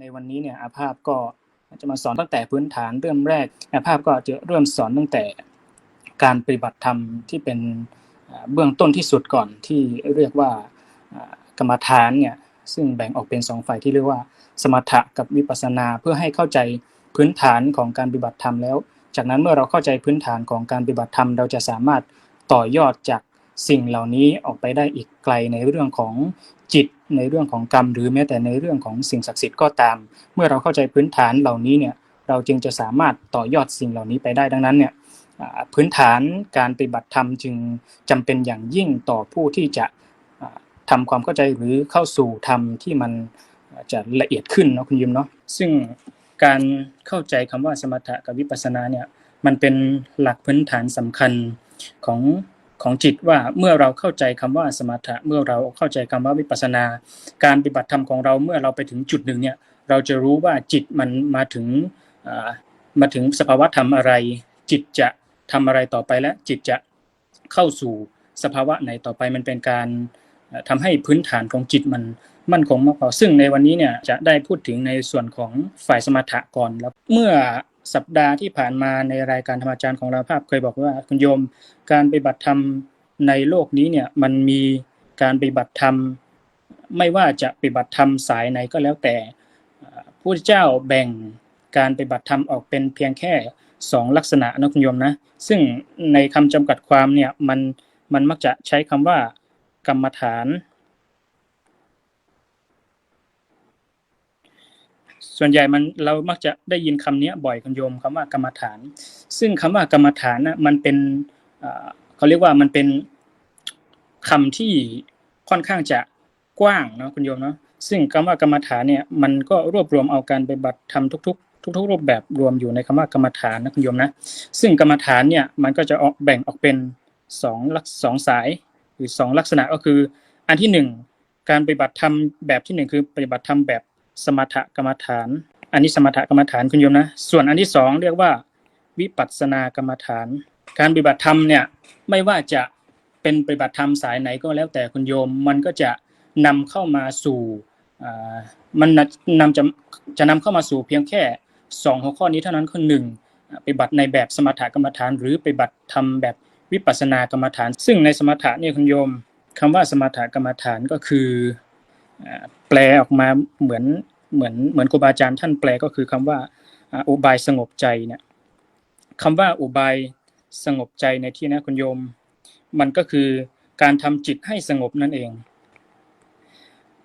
ในวันนี้เนี่ยอาภาพก็จะมาสอนตั้งแต่พื้นฐานเริ่มแรกอาภาพก็จะเริ่มสอนตั้งแต่การปฏิบัติธรรมที่เป็นเบื้องต้นที่สุดก่อนที่เรียกว่ากรรมฐานเนี่ยซึ่งแบ่งออกเป็นสองฝ่ายที่เรียกว่า สมถะกับวิปัสสนาเพื่อให้เข้าใจพื้นฐานของการปฏิบัติธรรมแล้ว จากนั้นเมื่อเราเข้าใจพื้นฐานของการปฏิบัติธรรมเราจะสามารถต่อยอดจากสิ่งเหล่านี้ออกไปได้อีกไกลในเรื่องของจิต ในเรื่องของกรรมหรือแม้แต่ในเรื่องของสิ่งศักดิ์สิทธิ์ก็ตาม เมื่อเราเข้าใจพื้นฐานเหล่านี้เนี่ยเราจึงจะสามารถต่อยอดสิ่งเหล่านี้ไปได้ดังนั้นเนี่ยพื้นฐานการปฏิบัติธรรมจึงจำเป็นอย่างยิ่งต่อผู้ที่จะอ่าทำความเข้าใจหรือเข้าสู่ธรรมที่มันจะละเอียดขึ้นเนาะคุณยิมเนาะซึ่งการเข้าใจคำว่าสมถะกับวิปัสสนาเนี่ยมันเป็นหลักพื้นฐานสำคัญของ ของจิตว่าเมื่อเราเข้าใจคำว่าสมถะเมื่อเราเข้าใจคำว่าวิปัสสนา การปฏิบัติธรรมของเราเมื่อเราไปถึงจุดหนึ่งเนี่ยเราจะรู้ว่าจิตมันมาถึงมาถึงสภาวะธรรมอะไร จิตจะทำอะไรต่อไปและจิตจะเข้าสู่สภาวะไหนต่อไปมันเป็นการเอ่อทำให้พื้นฐานของจิตมันมั่นคงมากพอซึ่งในวันนี้เนี่ยจะได้พูดถึงในส่วนของฝ่ายสมถะก่อนแล้วเมื่อ สัปดาห์ที่ผ่านมาในรายการธรรมอาจารย์ของเราภาพเคยบอกว่าคุณโยมการปฏิบัติธรรมในโลกนี้เนี่ยมันมีการปฏิบัติธรรม ไม่ว่าจะปฏิบัติธรรมสายไหนก็แล้วแต่อ่าพระพุทธเจ้าแบ่งการปฏิบัติธรรมออกเป็นเพียงแค่สองลักษณะนะคุณโยมนะซึ่งในคำจำกัดความเนี่ยมันมันมักจะใช้คำว่ากรรมฐาน ส่วนใหญ่มันเรามักจะได้ยินคำนี้บ่อยคุณโยมคำว่ากรรมฐาน ซึ่งคำว่ากรรมฐานนะมันเป็นเขาเรียกว่ามันเป็นคำที่ค่อนข้างจะกว้างเนาะคุณโยมเนาะซึ่งคำว่ากรรมฐานเนี่ยมันก็รวบรวมเอาการปฏิบัติธรรมทุก ๆทุกๆรูปแบบรวมอยู่ในคำว่ากรรมฐานนะคุณโยมนะซึ่งกรรมฐานเนี่ยมันก็จะออกแบ่งออกเป็นสองลักสองสายหรือสองลักษณะก็คือ อันที่หนึ่งการปฏิบัติธรรมแบบที่หนึ่งคือปฏิบัติธรรมแบบ สมถกรรมฐาน อันนี้สมถกรรมฐานคุณโยมนะ ส่วนอันที่สองเรียกว่า วิปัสสนากรรมฐาน การปฏิบัติธรรมเนี่ยไม่ว่าจะเป็นปฏิบัติธรรมสายไหนก็แล้วแต่คุณโยม มันก็จะนำเข้ามาสู่มันนำจะจะนำเข้ามาสู่เพียงแค่สองหัวข้อนี้เท่านั้นคือหนึ่งปฏิบัติในแบบสมถกรรมฐาน หรือปฏิบัติธรรมแบบวิปัสสนากรรมฐาน ซึ่งในสมถะเนี่ยคุณโยมคำว่าสมถกรรมฐานก็คือ แปลออกมาเหมือนเหมือนเหมือนครูบาอาจารย์ท่านแปลก็คือคำว่าอ่าอุบายสงบใจเนี่ยคำว่าอุบายสงบใจในที่นี้คุณโยม มันก็คือการทำจิตให้สงบนั่นเอง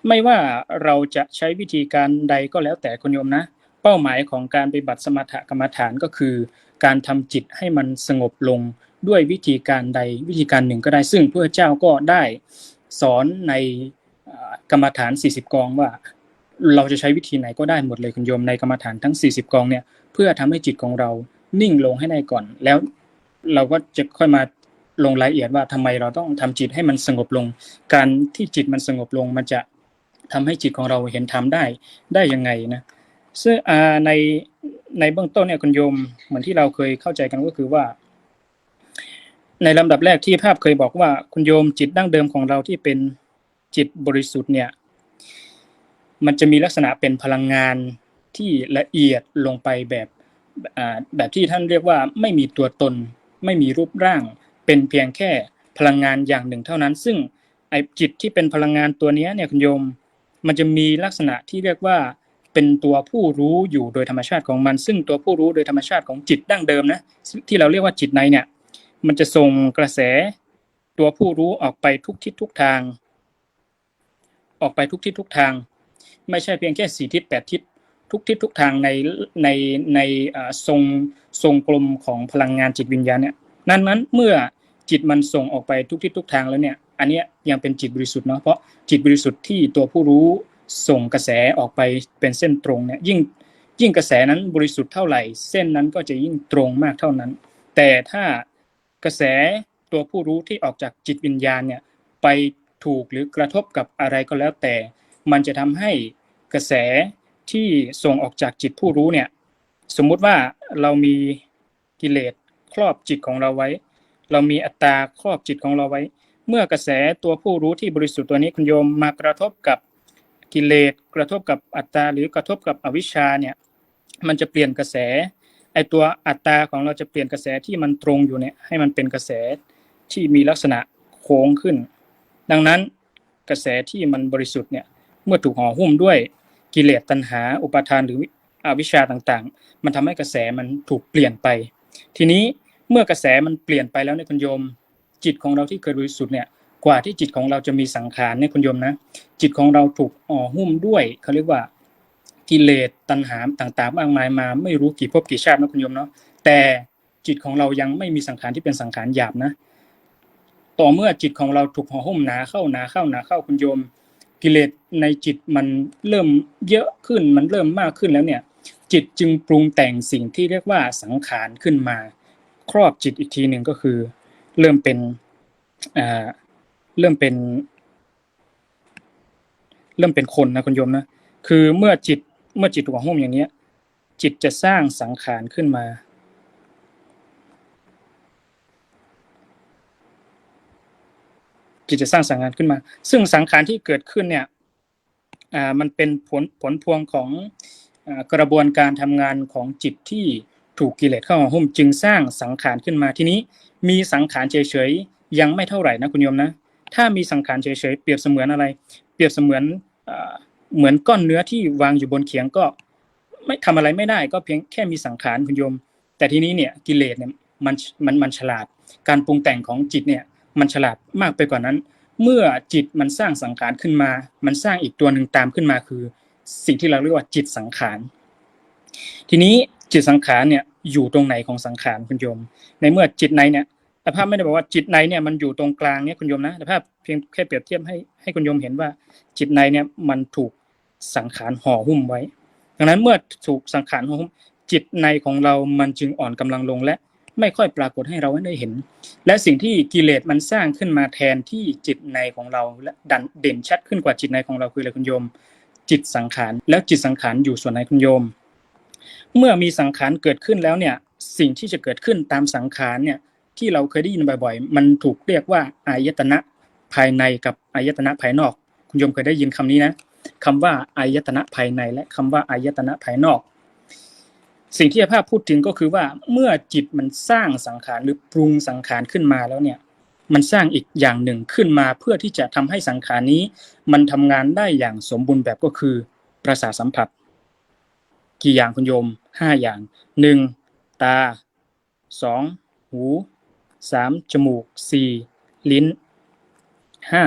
ไม่ว่าเราจะใช้วิธีการใดก็แล้วแต่คุณโยมนะ เป้าหมายของการปฏิบัติสมถกรรมฐานก็คือ การทำจิตให้มันสงบลงด้วยวิธีการใดวิธีการหนึ่งก็ได้ซึ่งพระเจ้าก็ได้สอนใน กรรมฐาน 40 กองว่า เราจะใช้วิธีไหนก็ได้หมดเลยคุณโยมในกรรมฐานทั้ง 40 กองเนี่ยเพื่อทำให้จิตของเรานิ่งลงให้ได้ก่อน แล้วเราก็จะค่อยมาลงรายละเอียดว่าทำไมเราต้องทำจิตให้มันสงบลง การที่จิตมันสงบลงมันจะทำให้จิตของเราเห็นธรรมได้ได้ยังไงนะซึ่งในในเบื้องต้นเนี่ยคุณโยมเหมือนที่เราเคยเข้าใจกันก็คือว่า ในลำดับแรกที่ภาพเคยบอกว่าคุณโยมจิตดั้งเดิมของเราที่เป็น จิตบริสุทธิ์เนี่ย มันจะมีลักษณะเป็นพลังงานที่ละเอียดลงไปแบบแบบที่ท่านเรียกว่าไม่มีตัวตน ไม่มีรูปร่าง เป็นเพียงแค่พลังงานอย่างหนึ่งเท่านั้น ซึ่งไอ้จิตที่เป็นพลังงานตัวนี้เนี่ยคุณโยม มันจะมีลักษณะที่เรียกว่าเป็นตัวผู้รู้อยู่โดยธรรมชาติของมัน ซึ่งตัวผู้รู้โดยธรรมชาติของจิตดั้งเดิมนะที่เราเรียกว่าจิตในเนี่ย มันจะส่งกระแสตัวผู้รู้ออกไปทุกทิศทุกทาง ออกไปทุกทิศทุกทาง ไม่ใช่เพียงแค่สี่ทิศแปดทิศทุกทิศทุกทางในในในทรงทรงกลมของพลังงานจิตวิญญาณเนี่ยนั้นนั้นเมื่อจิตมันส่งออกไปทุกทิศทุกทางแล้วเนี่ย อันนี้ยยังเป็นจิตบริสุทธิ์เนาะเพราะจิตบริสุทธิ์ที่ตัวผู้รู้ส่งกระแสออกไปเป็นเส้นตรงเนี่ยยิ่งยิ่งกระแสนั้นบริสุทธิ์เท่าไหร่ เส้นนั้นก็จะยิ่งตรงมากเท่านั้น แต่ถ้ากระแสตัวผู้รู้ที่ออกจากจิตวิญญาณเนี่ยไป ถูกหรือกระทบกับอะไรก็แล้วแต่ มันจะทำให้กระแสที่ส่งออกจากจิตผู้รู้เนี่ย สมมุติว่าเรามีกิเลสครอบจิตของเราไว้ เรามีอัตตาครอบจิตของเราไว้ เมื่อกระแสตัวผู้รู้ที่บริสุทธิ์ตัวนี้คุณโยมมากระทบกับกิเลสกระทบกับอัตตาหรือกระทบกับอวิชชาเนี่ยมันจะเปลี่ยนกระแสไอตัวอัตตาของเราจะเปลี่ยนกระแสที่มันตรงอยู่เนี่ยให้มันเป็นกระแสที่มีลักษณะโค้งขึ้น ดังนั้นกระแสที่มันบริสุทธิ์เนี่ยเมื่อถูกห่อหุ้มด้วยกิเลสตัณหา อุปาทานหรืออวิชชาต่างๆ มันทำให้กระแสมันถูกเปลี่ยนไป ทีนี้เมื่อกระแสมันเปลี่ยนไปแล้วเนี่ยคุณโยม จิตของเราที่เคยบริสุทธิ์เนี่ยกว่าที่จิตของเราจะมีสังขารเนี่ยคุณโยมนะจิตของเราถูกห่อหุ้มด้วยเขาเรียกว่ากิเลสตัณหาต่างๆมากมายมา ไม่รู้กี่ภพกี่ชาตินะคุณโยมเนาะแต่จิตของเรายังไม่มีสังขารที่เป็นสังขารหยาบนะ ต่อเมื่อจิตของเราถูกห่อหุ้มหนาเข้าหนาเข้าหนาเข้าคุณโยม กิเลสในจิตมันเริ่มเยอะขึ้นมันเริ่มมากขึ้นแล้วเนี่ย จิตจึงปรุงแต่งสิ่งที่เรียกว่าสังขารขึ้นมา ครอบจิตอีกทีหนึ่งก็คือ เริ่มเป็นเริ่มเป็น เริ่มเป็นคนนะคุณโยมนะคือเมื่อจิตเมื่อจิตถูกห่อหุ้มอย่างเนี้ย จิตจะสร้างสังขารขึ้นมา จิตจะสร้างสังขารขึ้นมา ซึ่งสังขารที่เกิดขึ้นเนี่ยอ่ามันเป็นผลผลพวงของกระบวนการทำงานของจิตที่ถูกกิเลสเข้ามาหุ้มจึงสร้างสังขารขึ้นมาทีนี้ มีสังขารเฉยๆยังไม่เท่าไหร่นะคุณโยมนะ ถ้ามีสังขารเฉยๆเปรียบเสมือนอะไร เปรียบเสมือนเหมือนก้อนเนื้อที่วางอยู่บนเขียงก็ ไม่ทำอะไรไม่ได้ก็เพียงแค่มีสังขารคุณโยม แต่ทีนี้เนี่ยกิเลสเนี่ยมันมันมันฉลาด การปรุงแต่งของจิตเนี่ย มันฉลาดมากไปกว่านั้น เมื่อจิตมันสร้างสังขารขึ้นมา มันสร้างอีกตัวหนึ่งตามขึ้นมาคือ สิ่งที่เราเรียกว่าจิตสังขาร ทีนี้จิตสังขารเนี่ยอยู่ตรงไหนของสังขารคุณโยม ในเมื่อจิตในเนี่ยแต่ภาพไม่ได้บอกว่าจิตในเนี่ยมันอยู่ตรงกลางเนี่ยคุณโยมนะแต่ภาพเพียงแค่เปรียบเทียบให้ให้คุณโยมเห็นว่า จิตในเนี่ยมันถูกสังขารห่อหุ้มไว้ ดังนั้นเมื่อถูกสังขารห่อหุ้มจิตในของเรามันจึงอ่อนกำลังลงและ ไม่ค่อยปรากฏให้เราได้เห็น และสิ่งที่กิเลสมันสร้างขึ้นมาแทนที่จิตในของเราและดันเด่นชัดขึ้นกว่าจิตในของเราคืออะไรคุณโยม จิตสังขารแล้วจิตสังขารอยู่ส่วนไหนคุณโยม เมื่อมีสังขารเกิดขึ้นแล้วเนี่ยสิ่งที่จะเกิดขึ้นตามสังขารเนี่ยที่เราเคยได้ยินบ่อยๆ มันถูกเรียกว่าอายตนะภายในกับอายตนะภายนอก คุณโยมเคยได้ยินคำนี้นะคำว่าอายตนะภายในและคำว่าอายตนะภายนอก สิ่งที่อาภาพพูดถึงก็คือว่าเมื่อจิตมันสร้างสังขารหรือปรุงสังขารขึ้นมาแล้วเนี่ย มันสร้างอีกอย่างหนึ่งขึ้นมาเพื่อที่จะทำให้สังขารนี้ มันทำงานได้อย่างสมบูรณ์แบบก็คือประสาทสัมผัส กี่อย่างคุณโยมห้าอย่างหนึ่งตาสองหูสามจมูกสี่ลิ้นห้า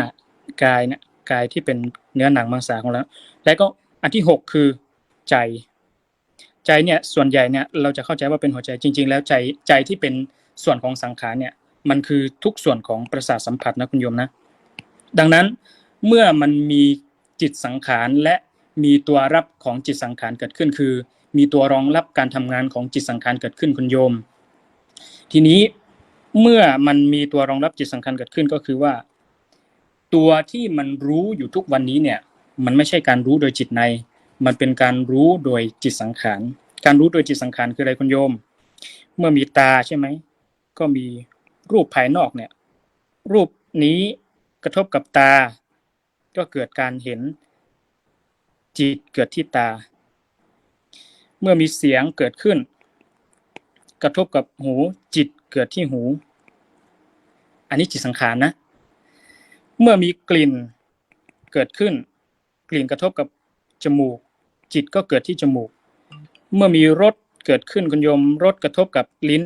กายนี่ยกายที่เป็นเนื้อหนังมังสาของเราแล้วก็อันที่หกคือใจ ใจเนี่ยส่วนใหญ่เนี่ยเราจะเข้าใจว่าเป็นหัวใจจริง ๆ แล้วใจใจที่เป็นส่วนของสังขารเนี่ยมันคือทุกส่วนของประสาทสัมผัสนะคุณโยมนะ ดังนั้นเมื่อมันมีจิตสังขารและมีตัวรับของจิตสังขารเกิดขึ้น คือ มีตัวรองรับการทำงานของจิตสังขารเกิดขึ้นคุณโยม ทีนี้เมื่อมันมีตัวรองรับจิตสังขารเกิดขึ้นก็คือว่า ตัวที่มันรู้อยู่ทุกวันนี้เนี่ย มันไม่ใช่การรู้โดยจิตใน มันเป็นการรู้โดยจิตสังขาร การรู้โดยจิตสังขารคืออะไรคุณโยม เมื่อมีตาใช่ไหม ก็มีรูปภายนอกเนี่ย รูปนี้กระทบกับตา ก็เกิดการเห็น จิตเกิดที่ตา เมื่อมีเสียงเกิดขึ้น กระทบกับหูจิตเกิดที่หู อันนี้จิตสังขารนะ เมื่อมีกลิ่นเกิดขึ้น กลิ่นกระทบกับจมูก จิตก็เกิดที่จมูก เมื่อมีรสเกิดขึ้นคุณโยมรสกระทบกับลิ้น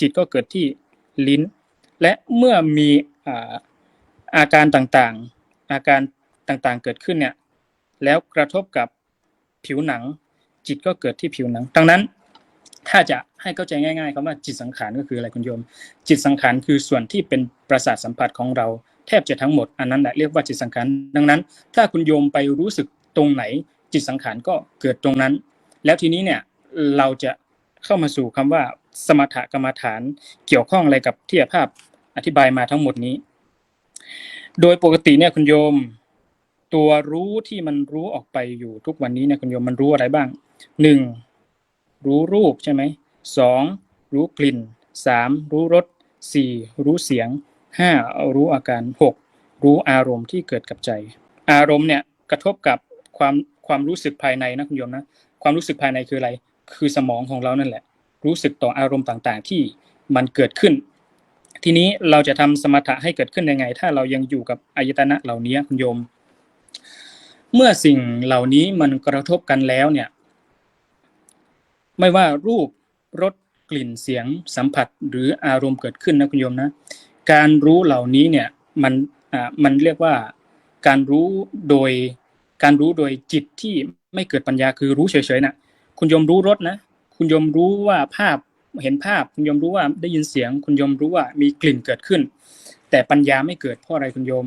จิตก็เกิดที่ลิ้น และเมื่อมีอาการต่างๆ อาการต่างๆเกิดขึ้นเนี่ยแล้วกระทบกับผิวหนัง จิตก็เกิดที่ผิวหนัง ดังนั้นถ้าจะให้เข้าใจง่ายๆคำว่าจิตสังขารก็คืออะไรคุณโยม จิตสังขารคือส่วนที่เป็นประสาทสัมผัสของเราแทบจะทั้งหมดอันนั้นแหละเรียกว่าจิตสังขารดังนั้น ถ้าคุณโยมไปรู้สึกตรงไหน จิตสังขารก็เกิดตรงนั้น แล้วทีนี้เนี่ยเราจะเข้ามาสู่คำว่าสมถกรรมฐานเกี่ยวข้องอะไรกับที่ภาพอธิบายมาทั้งหมดนี้ โดยปกติเนี่ยคุณโยม ตัวรู้ที่มันรู้ออกไปอยู่ทุกวันนี้เนี่ยคุณโยมมันรู้อะไรบ้างหนึ่งรู้รูปใช่ไหมสองรู้กลิ่นสามรู้รสสี่รู้เสียงห้ารู้อาการหกรู้อารมณ์ที่เกิดกับใจ อารมณ์เนี่ยกระทบกับความ ความรู้สึกภายในนะคุณโยมนะความรู้สึกภายในคืออะไร คือสมองของเรานั่นแหละ รู้สึกต่ออารมณ์ต่างๆ ที่มันเกิดขึ้น ทีนี้เราจะทำสมถะให้เกิดขึ้นยังไง ถ้าเรายังอยู่กับอายตนะเหล่านี้คุณโยม เมื่อสิ่งเหล่านี้มันกระทบกันแล้วเนี่ย ไม่ว่ารูปรสกลิ่นเสียงสัมผัสหรืออารมณ์เกิดขึ้นนะคุณโยมนะ การรู้เหล่านี้เนี่ยมันอ่ามันเรียกว่าการรู้โดย การรู้โดยจิตที่ไม่เกิดปัญญาคือรู้เฉยๆนะคุณยมรู้รสนะ คุณยมรู้ว่าภาพเห็นภาพ คุณยมรู้ว่าได้ยินเสียง คุณยมรู้ว่ามีกลิ่นเกิดขึ้น แต่ปัญญาไม่เกิดเพราะอะไรคุณยม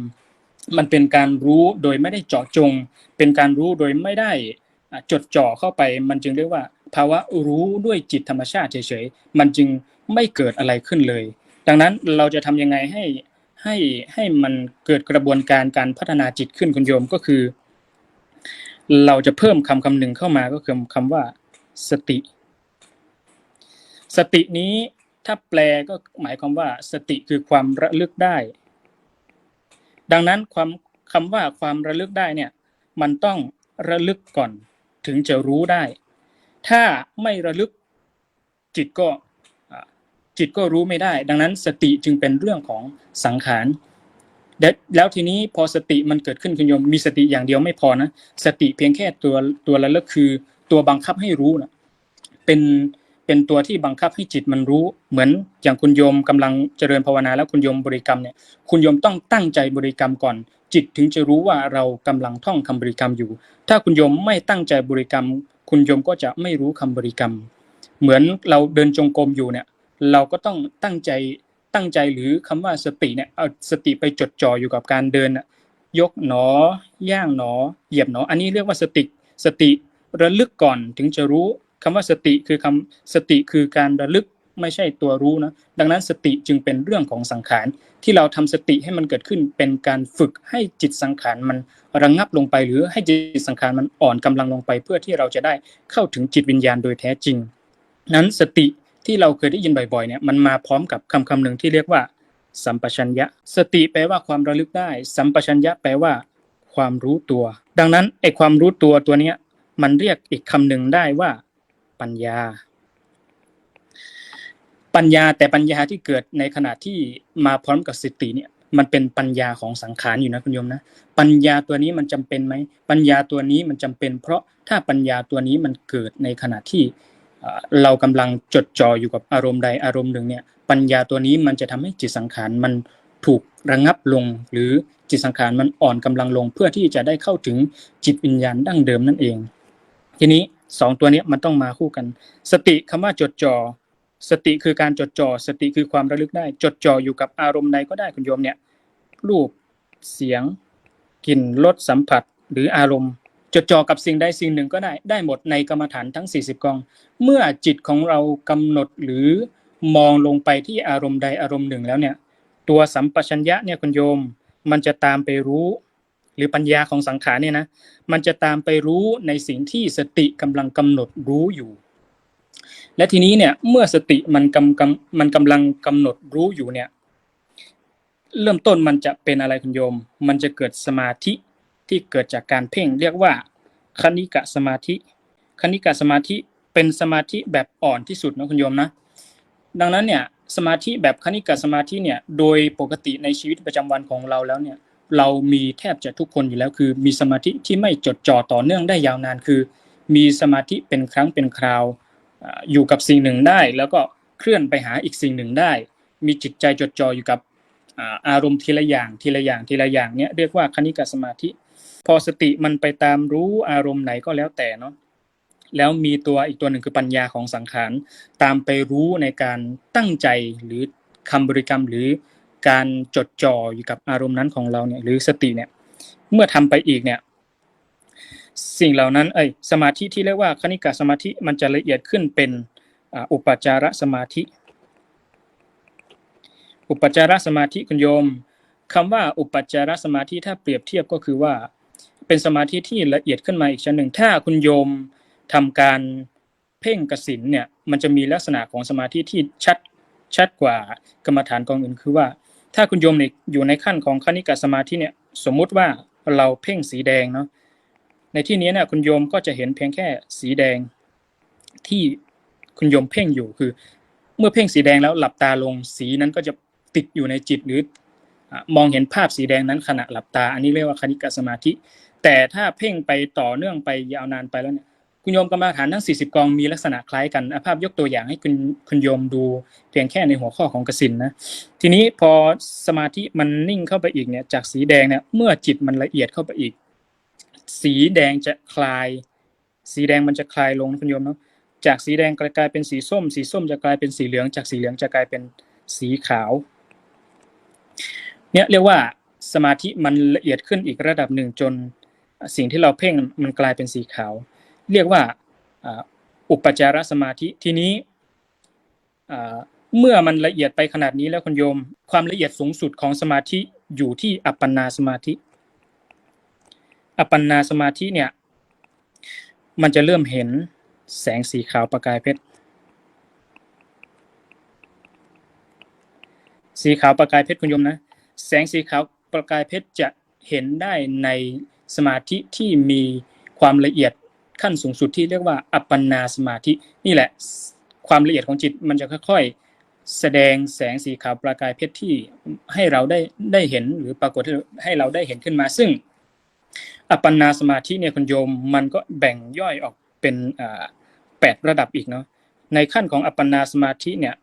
มันเป็นการรู้โดยไม่ได้เจาะจง เป็นการรู้โดยไม่ได้จดจ่อเข้าไป มันจึงเรียกว่า ภาวะรู้ด้วยจิตธรรมชาติเฉยๆ มันจึงไม่เกิดอะไรขึ้นเลย ดังนั้นเราจะทำยังไงให้ให้ให้มันเกิดกระบวนการการพัฒนาจิตขึ้นคุณโยมก็คือ เราจะเพิ่มคำคำหนึ่งเข้ามาก็คือคำว่า สติ สตินี้ถ้าแปลก็หมายความว่า สติคือความระลึกได้ ดังนั้นความคำว่าความระลึกได้เนี่ย มันต้องระลึกก่อนถึงจะรู้ได้ ถ้าไม่ระลึกจิตก็จิตก็รู้ไม่ได้ ดังนั้นสติจึงเป็นเรื่องของสังขาร แล้วทีนี้พอสติมันเกิดขึ้นคุณโยมมีสติอย่างเดียวไม่พอนะสติเพียงแค่ตัวตัวระลึกคือ ตัวบังคับให้รู้นะเป็นเป็นตัวที่บังคับให้จิตมันรู้ เหมือนอย่างคุณโยมกำลังเจริญภาวนาแล้วคุณโยมบริกรรมเนี่ยคุณโยมต้องตั้งใจบริกรรมก่อน จิตถึงจะรู้ว่าเรากำลังท่องคำบริกรรมอยู่ ถ้าคุณโยมไม่ตั้งใจบริกรรม คุณโยมก็จะไม่รู้คำบริกรรม เหมือนเราเดินจงกรมอยู่เนี่ยเราก็ต้องตั้งใจ ตั้งใจหรือคำว่าสติเนี่ยเอาสติไปจดจ่ออยู่กับการเดินน่ะยกหนอย่างหนอ เหยียบหนอ อันนี้เรียกว่าสติ สติระลึกก่อนถึงจะรู้คำว่าสติคือคำสติคือการระลึกไม่ใช่ตัวรู้นะดังนั้นสติจึงเป็นเรื่องของสังขารที่เราทำสติให้มันเกิดขึ้น เป็นการฝึกให้จิตสังขารมันระงงับลงไป หรือให้จิตสังขารมันอ่อนกำลังลงไป เพื่อที่เราจะได้เข้าถึงจิตวิญญาณโดยแท้จริง นั้นสติ ที่เราเคยได้ยินบ่อยๆเนี่ยมันมาพร้อมกับคำคำหนึ่งที่เรียกว่า สัมปชัญญะ สติแปลว่าความระลึกได้ สัมปชัญญะแปลว่า ความรู้ตัว ดังนั้นไอ้ความรู้ตัวตัวเนี้ยมันเรียกอีกคำหนึ่งได้ว่า ปัญญา ปัญญาแต่ปัญญาที่เกิดในขณะที่มาพร้อมกับสติเนี่ยมันเป็นปัญญาของสังขารอยู่นะคุณโยมนะปัญญาตัวนี้มันจำเป็นไหมปัญญาตัวนี้มันจำเป็น เพราะถ้าปัญญาตัวนี้มันเกิดในขณะที่ เรากำลังจดจ่ออยู่กับอารมณ์ใดอารมณ์หนึ่งเนี่ยปัญญาตัวนี้มันจะทำให้จิตสังขารมันถูกระงับลง หรือจิตสังขารมันอ่อนกำลังลง เพื่อที่จะได้เข้าถึงจิตวิญญาณดั้งเดิมนั่นเอง ทีนี้สองตัวเนี้ยมันต้องมาคู่กัน สติคำว่าจดจ่อสติคือการจดจ่อสติคือความระลึกได้ จดจ่ออยู่กับอารมณ์ใดก็ได้คุณโยมเนี่ยรูปเสียงกลิ่นรสสัมผัสหรืออารมณ์ จดจ่อกับสิ่งใดสิ่งหนึ่งก็ได้ได้หมดในกรรมฐานทั้ง 40 กอง เมื่อจิตของเรากำหนดหรือมองลงไปที่อารมณ์ใดอารมณ์หนึ่งแล้วเนี่ย ตัวสัมปชัญญะเนี่ยคุณโยม มันจะตามไปรู้ หรือปัญญาของสังขารเนี่ยนะมันจะตามไปรู้ในสิ่งที่สติกำลังกำหนดรู้อยู่ และทีนี้เนี่ยเมื่อสติมันกำกำมันกำลังกำหนดรู้อยู่เนี่ยเริ่มต้นมันจะเป็นอะไรคุณโยม มันจะเกิดสมาธิ ที่เกิดจากการเพ่งเรียกว่าคณิกะสมาธิ คณิกะสมาธิเป็นสมาธิแบบอ่อนที่สุดนะคุณโยมนะ ดังนั้นเนี่ยสมาธิแบบคณิกะสมาธิเนี่ยโดยปกติในชีวิตประจำวันของเราแล้วเนี่ยเรามีแทบจะทุกคนอยู่แล้วคือ มีสมาธิที่ไม่จดจ่อต่อเนื่องได้ยาวนานคือ มีสมาธิเป็นครั้งเป็นคราวอยู่กับสิ่งหนึ่งได้ แล้วก็เคลื่อนไปหาอีกสิ่งหนึ่งได้ มีจิตใจจดจ่ออยู่กับอาอารมณ์ทีละอย่างทีละอย่างทีละอย่างเนี่ยเรียกว่าคณิกะสมาธิ พอสติมันไปตามรู้อารมณ์ไหนก็แล้วแต่เนาะแล้วมีตัวอีกตัวหนึ่งคือปัญญาของสังขารตามไปรู้ในการตั้งใจหรือคำบริกรรมหรือการจดจ่ออยู่กับอารมณ์นั้นของเราเนี่ยหรือสติเนี่ยเมื่อทำไปอีกเนี่ยสิ่งเหล่านั้นเอ้ยสมาธิที่เรียกว่าคณิกะสมาธิมันจะละเอียดขึ้นเป็นอุปจารสมาธิ อุปจารสมาธิคุณโยมคำว่าอุปจารสมาธิถ้าเปรียบเทียบก็คือว่า เป็นสมาธิที่ละเอียดขึ้นมาอีกชั้นหนึ่ง ถ้าคุณโยมทำการเพ่งกสินเนี่ยมันจะมีลักษณะของสมาธิที่ชัดชัดกว่ากรรมฐานกองอื่นคือว่า ถ้าคุณโยมเนี่ยอยู่ในขั้นของคณิกสมาธิเนี่ยสมมุติว่าเราเพ่งสีแดงเนาะในที่นี้เนี่ยคุณโยมก็จะเห็นเพียงแค่สีแดงที่คุณโยมเพ่งอยู่คือ เมื่อเพ่งสีแดงแล้วหลับตาลงสีนั้นก็จะติดอยู่ในจิตหรือ มองเห็นภาพสีแดงนั้นขณะหลับตา อันนี้เรียกว่าคณิกสมาธิ แต่ถ้าเพ่งไปต่อเนื่องไปยาวนานไปแล้วเนี่ยคุณโยมกรรมฐานทั้ง 40 กองมีลักษณะคล้ายกันอะภาพยกตัวอย่างให้คุณคุณโยมดูเพียงแค่ในหัวข้อของกสินนะ ทีนี้พอสมาธิมันนิ่งเข้าไปอีกเนี่ย จากสีแดงเนี่ย เมื่อจิตมันละเอียดเข้าไปอีก สีแดงจะคลาย สีแดงมันจะคลายลงคุณโยมเนาะ จากสีแดงกลายเป็นสีส้ม สีส้มจะกลายเป็นสีเหลือง จากสีเหลืองจะกลายเป็นสีขาว เนี่ยเรียกว่าสมาธิมันละเอียดขึ้นอีกระดับหนึ่งจนสิ่งที่เราเพ่งมันกลายเป็นสีขาว เรียกว่าอุปจารสมาธิทีนี้เมื่อมันละเอียดไปขนาดนี้แล้วคุณโยม ความละเอียดสูงสุดของสมาธิอยู่ที่อัปปนาสมาธิ อัปปนาสมาธิเนี่ยมันจะเริ่มเห็นแสงสีขาวประกายเพชรสีขาวประกายเพชรคุณโยมนะ แสงสีขาวประกายเพชรจะเห็นได้ในสมาธิที่มีความละเอียดขั้นสูงสุดที่เรียกว่า อัปปนาสมาธิ นี่แหละความละเอียดของจิตมันจะค่อย ๆ แสดงแสงสีขาวประกายเพชรที่ให้เราได้ได้เห็นหรือปรากฏให้เราได้เห็นขึ้นมา ซึ่ง อัปปนาสมาธิเนี่ยคุณโยมมันก็แบ่งย่อยออกเป็นแปดระดับอีกเนาะในขั้นของอัปปนาสมาธิเนี่ย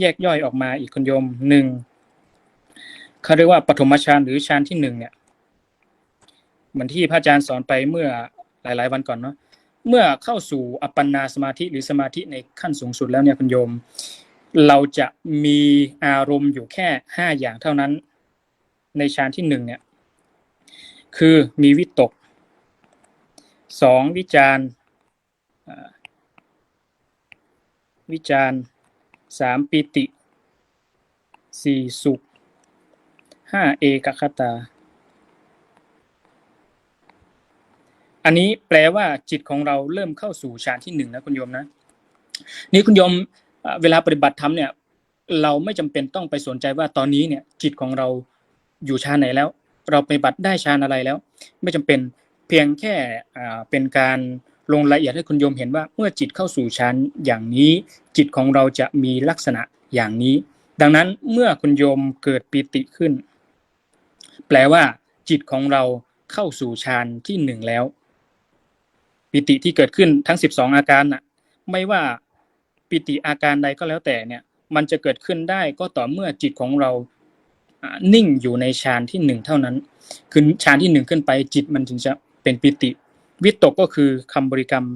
แยกย่อยออกมาอีกคุณโยมหนึ่ง เขาเรียกว่าปฐมฌานหรือฌานที่หนึ่งเนี่ยเหมือนที่พระอาจารย์สอนไปเมื่อหลาย ๆ วันก่อนเนาะเมื่อเข้าสู่อัปปนาสมาธิหรือสมาธิในขั้นสูงสุดแล้วเนี่ยคุณโยม เราจะมีอารมณ์อยู่แค่ห้าอย่างเท่านั้น ในฌานที่หนึ่งเนี่ย คือมีวิตกสองวิจารวิจารสามปิติสี่สุข ห้าเอกคตา อันนี้แปลว่าจิตของเราเริ่มเข้าสู่ฌานที่หนึ่งนะคุณโยมนะ นี่คุณโยมเวลาปฏิบัติธรรมเนี่ย เราไม่จำเป็นต้องไปสนใจว่าตอนนี้เนี่ย จิตของเราอยู่ฌานไหนแล้ว เราปฏิบัติได้ฌานอะไรแล้ว ไม่จำเป็นเพียงแค่เป็นการลงรายละเอียดให้คุณโยมเห็นว่าเมื่อจิตเข้าสู่ฌานอย่างนี้ จิตของเราจะมีลักษณะอย่างนี้ ดังนั้นเมื่อคุณโยมเกิดปิติขึ้น แปลว่า จิตของเราเข้าสู่ฌานที่หนึ่งแล้ว ปิติที่เกิดขึ้นทั้ง12องอาการน่ะ ไม่ว่าปิติอาการใดก็แล้วแต่เนี่ย มันจะเกิดขึ้นได้ก็ต่อเมื่อจิตของเราอ่านิ่งอยู่ในฌานที่หนึ่งเท่านั้น คือฌานที่หนึ่งขึ้นไป จิตมันถึงจะเป็นปิติ วิตกก็คือคำบริกรรม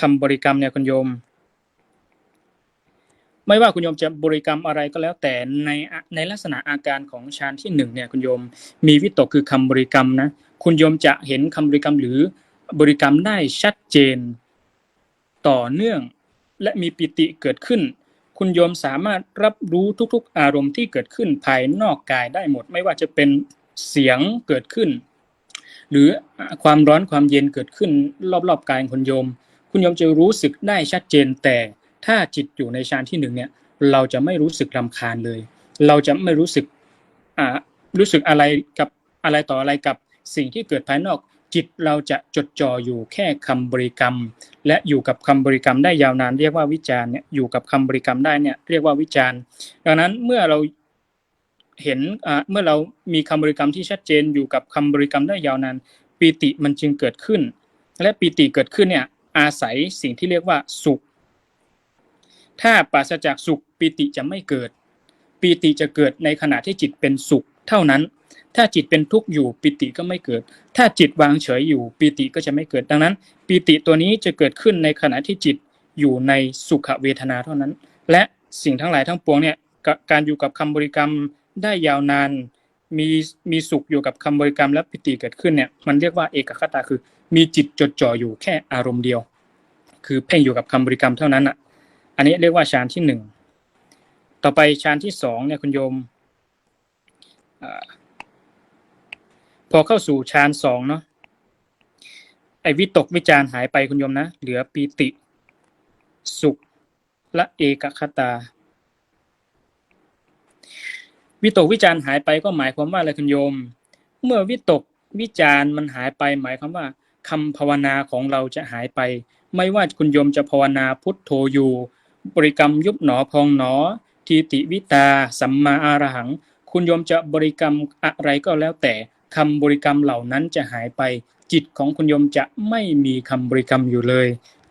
คำบริกรรมเนี่ยคุณโยม ไม่ว่าคุณโยมจะบริกรรมอะไรก็แล้ว แต่ในในลักษณะอาการของฌานที่หนึ่งเนี่ยคุณโยมมีวิตกคือคำบริกรรมนะคุณโยมจะเห็นคำบริกรรมหรือบริกรรมได้ชัดเจน ต่อเนื่อง และมีปิติเกิดขึ้น คุณโยมสามารถรับรู้ทุกๆ อารมณ์ที่เกิดขึ้นภายนอกกายได้หมด ไม่ว่าจะเป็นเสียงเกิดขึ้น หรือความร้อนความเย็นเกิดขึ้นรอบๆกายของคุณโยม คุณโยมจะรู้สึกได้ชัดเจนแต่ ถ้าจิตอยู่ในฌานที่หนึ่งเนี่ย เราจะไม่รู้สึกรำคาญเลย เราจะไม่รู้สึกอ่ารู้สึกอะไรกับอะไรต่ออะไรกับสิ่งที่เกิดภายนอก จิตเราจะจดจ่ออยู่แค่คำบริกรรม และอยู่กับคำบริกรรมได้ยาวนาน เรียกว่าวิจารณ์เนี่ยอยู่กับคำบริกรรมได้เนี่ยเรียกว่าวิจารณ์ ดังนั้นเมื่อเราเห็นอ่าเมื่อเรามีคำบริกรรมที่ชัดเจนอยู่กับคำบริกรรมได้ยาวนานปีติมันจึงเกิดขึ้น และปีติเกิดขึ้นเนี่ยอาศัยสิ่งที่เรียกว่าสุข ถ้าปราศจากสุขปีติจะไม่เกิดปีติจะเกิดในขณะที่จิตเป็นสุขเท่านั้น ถ้าจิตเป็นทุกข์อยู่ปีติก็ไม่เกิด ถ้าจิตวางเฉยอยู่ปีติก็จะไม่เกิด ดังนั้นปีติตัวนี้จะเกิดขึ้นในขณะที่จิตอยู่ในสุขเวทนาเท่านั้น และสิ่งทั้งหลายทั้งปวงเนี่ยการอยู่กับคำบริกรรมได้ยาวนานมีมีสุขอยู่กับคำบริกรรมและปิติเกิดขึ้นเนี่ยมันเรียกว่าเอกคตาคือ มีจิตจดจ่ออยู่แค่อารมณ์เดียว คือเพ่งอยู่กับคำบริกรรมเท่านั้นอะ อันนี้เรียกว่าฌานที่หนึ่งต่อไปฌานที่สองเนี่ยคุณโยมอพอเข้าสู่ฌานสองเนาะไอวิตกวิจารหายไปคุณโยมนะ เหลือปีติ สุขและเอกคตา วิตกวิจารหายไปก็หมายความว่าอะไรคุณโยม เมื่อวิตกวิจารมันหายไป หมายความว่าคำภาวนาของเราจะหายไป ไม่ว่าคุณโยมจะภาวนาพุทโธอยู่ บริกรรมยุบหนอพองหนอ ทีติวิตา สัมมาอารหัง คุณโยมจะบริกรรมอะไรก็แล้วแต่คำบริกรรมเหล่านั้นจะหายไป จิตของคุณโยมจะไม่มีคำบริกรรมอยู่เลย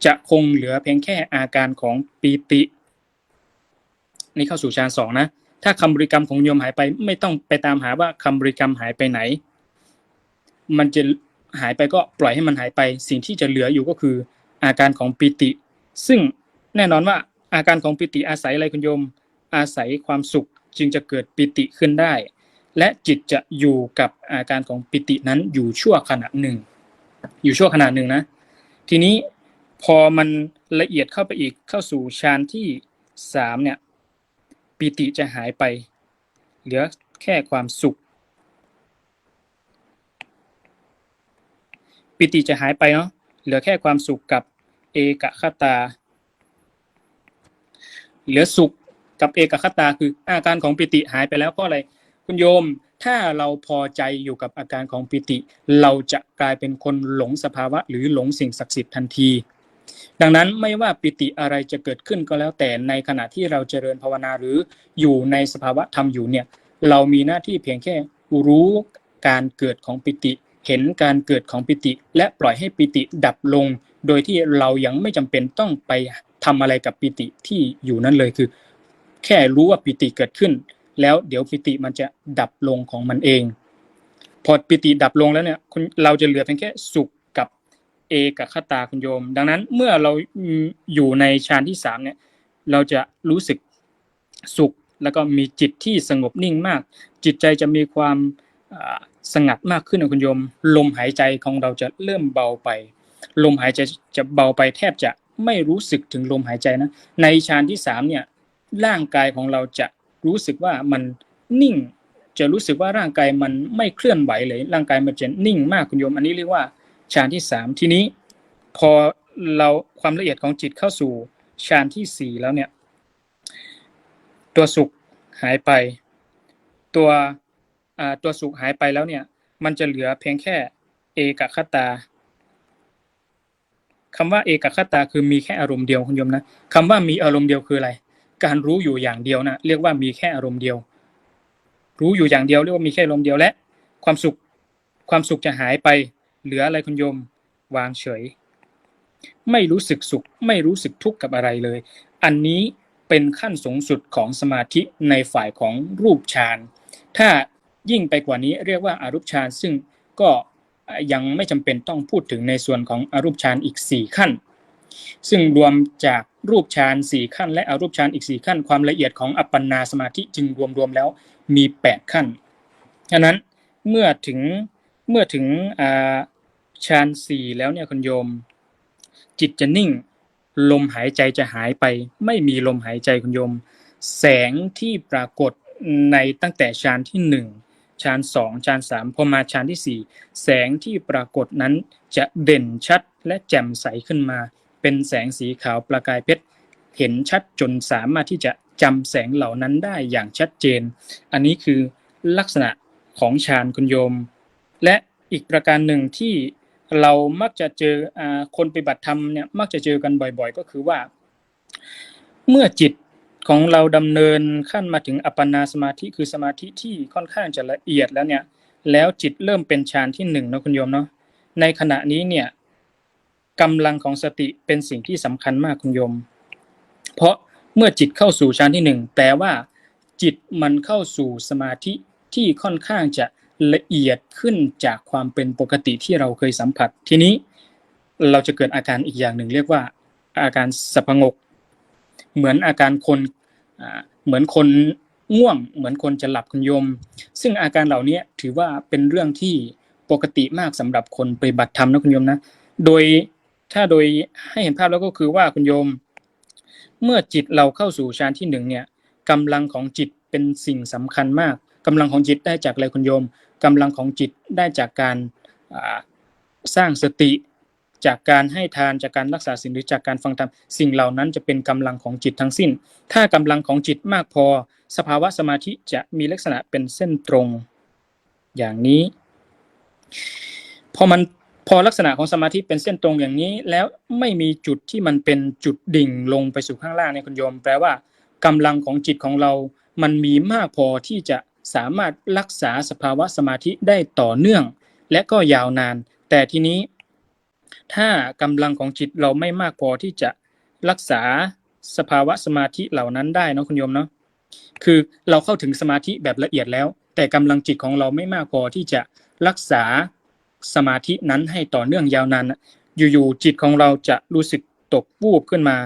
จะคงเหลือเพียงแค่อาการของปีติ นี่เข้าสู่ฌานสองนะ ถ้าคำบริกรรมของโยมหายไป ไม่ต้องไปตามหาว่าคำบริกรรมหายไปไหน มันจะหายไปก็ปล่อยให้มันหายไป สิ่งที่จะเหลืออยู่ก็คืออาการของปิติ ซึ่งแน่นอนว่า อาการของปิติอาศัยอะไรคุณโยม อาศัยความสุขจึงจะเกิดปิติขึ้นได้ และจิตจะอยู่กับอาการของปิตินั้นอยู่ชั่วขณะหนึ่ง อยู่ชั่วขณะหนึ่งนะ ทีนี้พอมันละเอียดเข้าไปอีกเข้าสู่ฌานที่สามเนี่ยปิติจะหายไป เหลือแค่ความสุข ปิติจะหายไปเนาะเหลือแค่ความสุขกับเอกคตา เหลือสุขกับเอกคตาคืออาการของปิติหายไปแล้วเพราะอะไร คุณโยมถ้าเราพอใจอยู่กับอาการของปิติ เราจะกลายเป็นคนหลงสภาวะ หรือหลงสิ่งศักดิ์สิทธิ์ทันที ดังนั้นไม่ว่าปิติอะไรจะเกิดขึ้นก็แล้วแต่ในขณะที่เราเจริญภาวนาหรืออยู่ในสภาวะธรรมอยู่เนี่ยเรามีหน้าที่เพียงแค่รู้การเกิดของปิติ เห็นการเกิดของปิติ และปล่อยให้ปิติดับลง โดยที่เรายังไม่จำเป็นต้องไป ทำอะไรกับปิติที่อยู่นั่นเลยคือ แค่รู้ว่าปิติเกิดขึ้น แล้วเดี๋ยวปิติมันจะดับลงของมันเอง พอปิติดับลงแล้วเนี่ยคุณเราจะเหลือเพียงแค่สุขกับเอกคตาคุณโยม ดังนั้นเมื่อเราอยู่ในฌานที่สามเนี่ย เราจะรู้สึกสุขแล้วก็มีจิตที่สงบนิ่งมาก จิตใจจะมีความสงัดมากขึ้นนะคุณโยม ลมหายใจของเราจะเริ่มเบาไป ลมหายใจจะเบาไปแทบจะ ไม่รู้สึกถึงลมหายใจนะ ในฌานที่สามเนี่ยร่างกายของเราจะรู้สึกว่ามันนิ่ง จะรู้สึกว่าร่างกายมันไม่เคลื่อนไหวเลย ร่างกายมันจะนิ่งมากคุณโยม อันนี้เรียกว่าฌานที่สามทีนี้ พอเราความละเอียดของจิตเข้าสู่ฌานที่สี่แล้วเนี่ย ตัวสุขหายไป ตัวตัวสุขหายไปแล้วเนี่ย มันจะเหลือเพียงแค่เอกคตา คำว่าเอกคตาคือมีแค่อารมณ์เดียวคุณโยมนะคำว่ามีอารมณ์เดียวคืออะไร การรู้อยู่อย่างเดียวนะเรียกว่ามีแค่อารมณ์เดียว รู้อยู่อย่างเดียวเรียกว่ามีแค่อารมณ์เดียวและ ความสุขความสุขจะหายไป เหลืออะไรคุณโยม วางเฉย ไม่รู้สึกสุข ไม่รู้สึกทุกข์กับอะไรเลย อันนี้เป็นขั้นสูงสุดของสมาธิในฝ่ายของรูปฌานถ้ายิ่งไปกว่านี้เรียกว่าอารูปฌานซึ่งก็ ยังไม่จำเป็นต้องพูดถึงในส่วนของอรูปฌานอีก 4 ขั้น ซึ่งรวมจากรูปฌาน4ขั้น และอรูปฌานอีก 4 ขั้น ความละเอียดของอัปปนาสมาธิจึงรวมๆแล้วมี 8 ขั้นฉะนั้นเมื่อถึงเมื่อถึงฌานสี่แล้วเนี่ยคุณโยม จิตจะนิ่ง ลมหายใจจะหายไป ไม่มีลมหายใจคุณโยม แสงที่ปรากฏในตั้งแต่ฌานที่หนึ่ง ฌานสองฌานสามพอมาฌานที่สี่แสงที่ปรากฏนั้นจะเด่นชัดและแจ่มใสขึ้นมา เป็นแสงสีขาวประกายเพชรเห็นชัดจนสามารถที่จะจำแสงเหล่านั้นได้อย่างชัดเจน อันนี้คือลักษณะของฌานคุณโยม และอีกประการหนึ่งที่เรามักจะเจอคนปฏิบัติธรรมเนี่ยมักจะเจอกันบ่อย ๆ ก็คือว่า เมื่อจิต ของเราดำเนินขั้นมาถึงอัปปนาสมาธิคือสมาธิที่ค่อนข้างจะละเอียดแล้วเนี่ย แล้วจิตเริ่มเป็นฌานที่หนึ่งนะคุณโยมเนาะในขณะนี้เนี่ยกำลังของสติเป็นสิ่งที่สำคัญมากคุณโยม เพราะเมื่อจิตเข้าสู่ฌานที่หนึ่งแปลว่า จิตมันเข้าสู่สมาธิที่ค่อนข้างจะละเอียดขึ้นจากความเป็นปกติที่เราเคยสัมผัส ทีนี้เราจะเกิดอาการอีกอย่างหนึ่งเรียกว่าอาการสับพงก เหมือนอาการคนเหมือนคนง่วง เหมือนคนจะหลับคุณโยม ซึ่งอาการเหล่านี้ถือว่าเป็นเรื่องที่ปกติมากสำหรับคนปฏิบัติธรรมนะคุณโยมนะ โดยถ้าโดยให้เห็นภาพแล้วก็คือว่าคุณโยม เมื่อจิตเราเข้าสู่ฌานที่หนึ่งเนี่ยกำลังของจิตเป็นสิ่งสำคัญมากกำลังของจิตได้จากอะไรคุณโยมกำลังของจิตได้จากการสร้างสติ จากการให้ทานจากการรักษาศีลหรือจากการฟังธรรมสิ่งเหล่านั้นจะเป็นกำลังของจิตทั้งสิ้น ถ้ากำลังของจิตมากพอ สภาวะสมาธิจะมีลักษณะเป็นเส้นตรง อย่างนี้ พอมันพอลักษณะของสมาธิเป็นเส้นตรงอย่างนี้ แล้วไม่มีจุดที่มันเป็นจุดดิ่งลงไปสู่ข้างล่างเนี่ยคุณโยม แปลว่ากำลังของจิตของเรา มันมีมากพอที่จะสามารถรักษาสภาวะสมาธิได้ต่อเนื่อง และก็ยาวนาน แต่ทีนี้ ถ้ากำลังของจิตเราไม่มากพอที่จะรักษาสภาวะสมาธิเหล่านั้นได้นะคุณโยมเนาะคือเราเข้าถึงสมาธิแบบละเอียดแล้ว แต่กำลังจิตของเราไม่มากพอที่จะรักษาสมาธินั้นให้ต่อเนื่องยาวนานอยู่ๆจิตของเราจะรู้สึกตกวูบขึ้นมา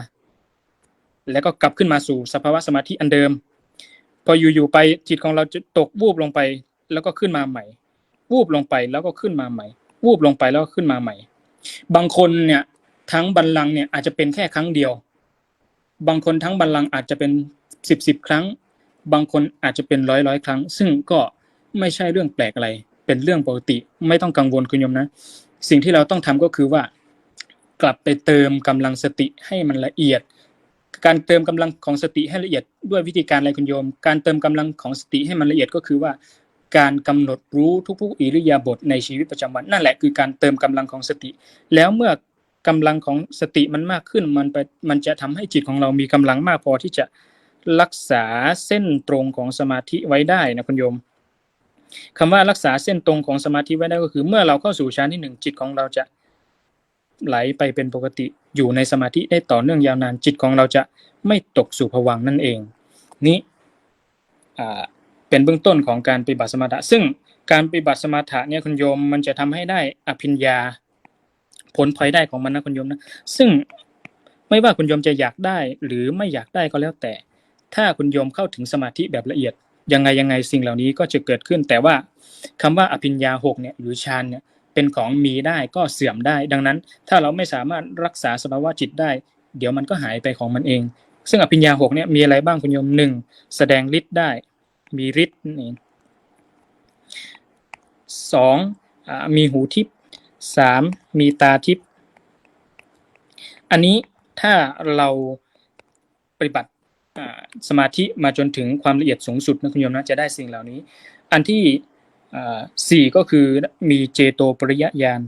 แล้วก็กลับขึ้นมาสู่สภาวะสมาธิอันเดิม พออยู่ๆไปจิตของเราจะตกวูบลงไป แล้วก็ขึ้นมาใหม่ วูบลงไปแล้วก็ขึ้นมาใหม่ วูบลงไปแล้วก็ขึ้นมาใหม่ บางคนเนี่ยทั้งบัลลังก์เนี่ยอาจจะเป็นแค่ครั้งเดียว บางคนทั้งบัลลังก์อาจจะเป็นสิบสิบครั้ง บางคนอาจจะเป็นร้อยร้อยครั้ง ซึ่งก็ไม่ใช่เรื่องแปลกอะไร เป็นเรื่องปกติ ไม่ต้องกังวลคุณโยมนะ สิ่งที่เราต้องทำก็คือว่า กลับไปเติมกำลังสติให้มันละเอียด การเติมกำลังของสติให้ละเอียดด้วยวิธีการอะไรคุณโยม การเติมกำลังของสติให้มันละเอียดก็คือว่า การกำหนดรู้ทุกๆอิริยาบถในชีวิตประจำวันนั่นแหละคือการเติมกำลังของสติ แล้วเมื่อกำลังของสติมันมากขึ้นมันไปมันจะทำให้จิตของเรามีกำลังมากพอที่จะรักษาเส้นตรงของสมาธิไว้ได้นะคุณโยมคำว่ารักษาเส้นตรงของสมาธิไว้ได้ก็คือ เมื่อเราเข้าสู่ฌานที่หนึ่งจิตของเราจะไหลไปเป็นปกติอยู่ในสมาธิได้ต่อเนื่องยาวนานจิตของเราจะไม่ตกสู่ภวังนั่นเอง นี่อ่า เป็นเบื้องต้นของการปฏิบัติสมถะ ซึ่งการปฏิบัติสมถะเนี่ยคุณโยมมันจะทำให้ได้อภิญญา ผลพลอยได้ของมันนะคุณโยมนะ ซึ่งไม่ว่าคุณโยมจะอยากได้หรือไม่อยากได้ก็แล้วแต่ ถ้าคุณโยมเข้าถึงสมาธิแบบละเอียด ยังไงยังไงสิ่งเหล่านี้ก็จะเกิดขึ้น แต่ว่าคำว่าอภิญญาหกเนี่ยหรือฌานเนี่ยเป็นของมีได้ก็เสื่อมได้ ดังนั้น ถ้าเราไม่สามารถรักษาสภาวะจิตได้ เดี๋ยวมันก็หายไปของมันเอง ซึ่งอภิญญาหกเนี่ยมีอะไรบ้างคุณโยมหนึ่งแสดงฤทธิ์ได้ มีฤทธิ์นั่นเองสองอมีหูทิพย์สามมีตาทิพย์อันนี้ถ้าเราปฏิบัติสมาธิมาจนถึงความละเอียดสูงสุดนะคุณโยมนะจะได้สิ่งเหล่านี้ อันที่สี่ก็คือมีเจโตปริยญาณ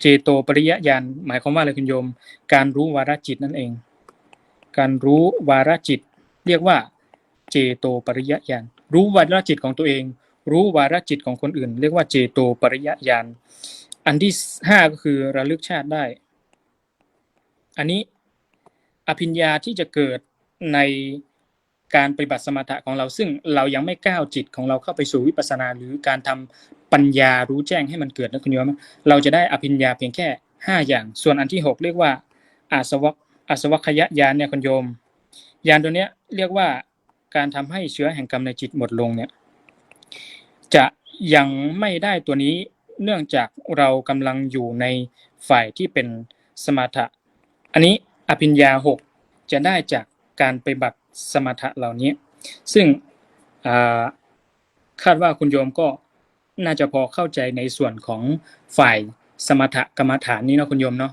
เจโตปริยญาณหมายความว่าอะไรคุณโยม การรู้วาระจิตนั่นเอง การรู้วาระจิต เรียกว่า จโตปริยญาณรู้วาระจิตของตัวเอง รู้วาระจิตของคนอื่น เรียกว่าเจโตปริยญาณอันที่ห้าก็คือระลึกชาติได้ อันนี้อภิญญาที่จะเกิดในการปฏิบัติสมถะของเราซึ่งเรายังไม่ก้าวจิตของเราเข้าไปสู่วิปัสนาหรือการทำปัญญารู้แจ้งให้มันเกิดนะคุณโยมเราจะได้อภิญญาเพียงแค่ห้าอย่าง ส่วนอันที่หกเรียกว่าอาสวัคอาสวัคยญาณเนี่ยคุณโยมญาณตัวเนี้ยเรียกว่า การทำให้เชื้อแห่งกรรมในจิตหมดลงเนี่ยจะยังไม่ได้ตัวนี้เนื่องจากเรากำลังอยู่ในฝ่ายที่เป็นสมถะ อันนี้อภิญญาหกจะได้จากการไปบัติสมถะเหล่านี้ ซึ่งคาดว่าคุณโยมก็น่าจะพอเข้าใจในส่วนของฝ่ายสมถะกรรมฐานนี้นะคุณโยมเนาะ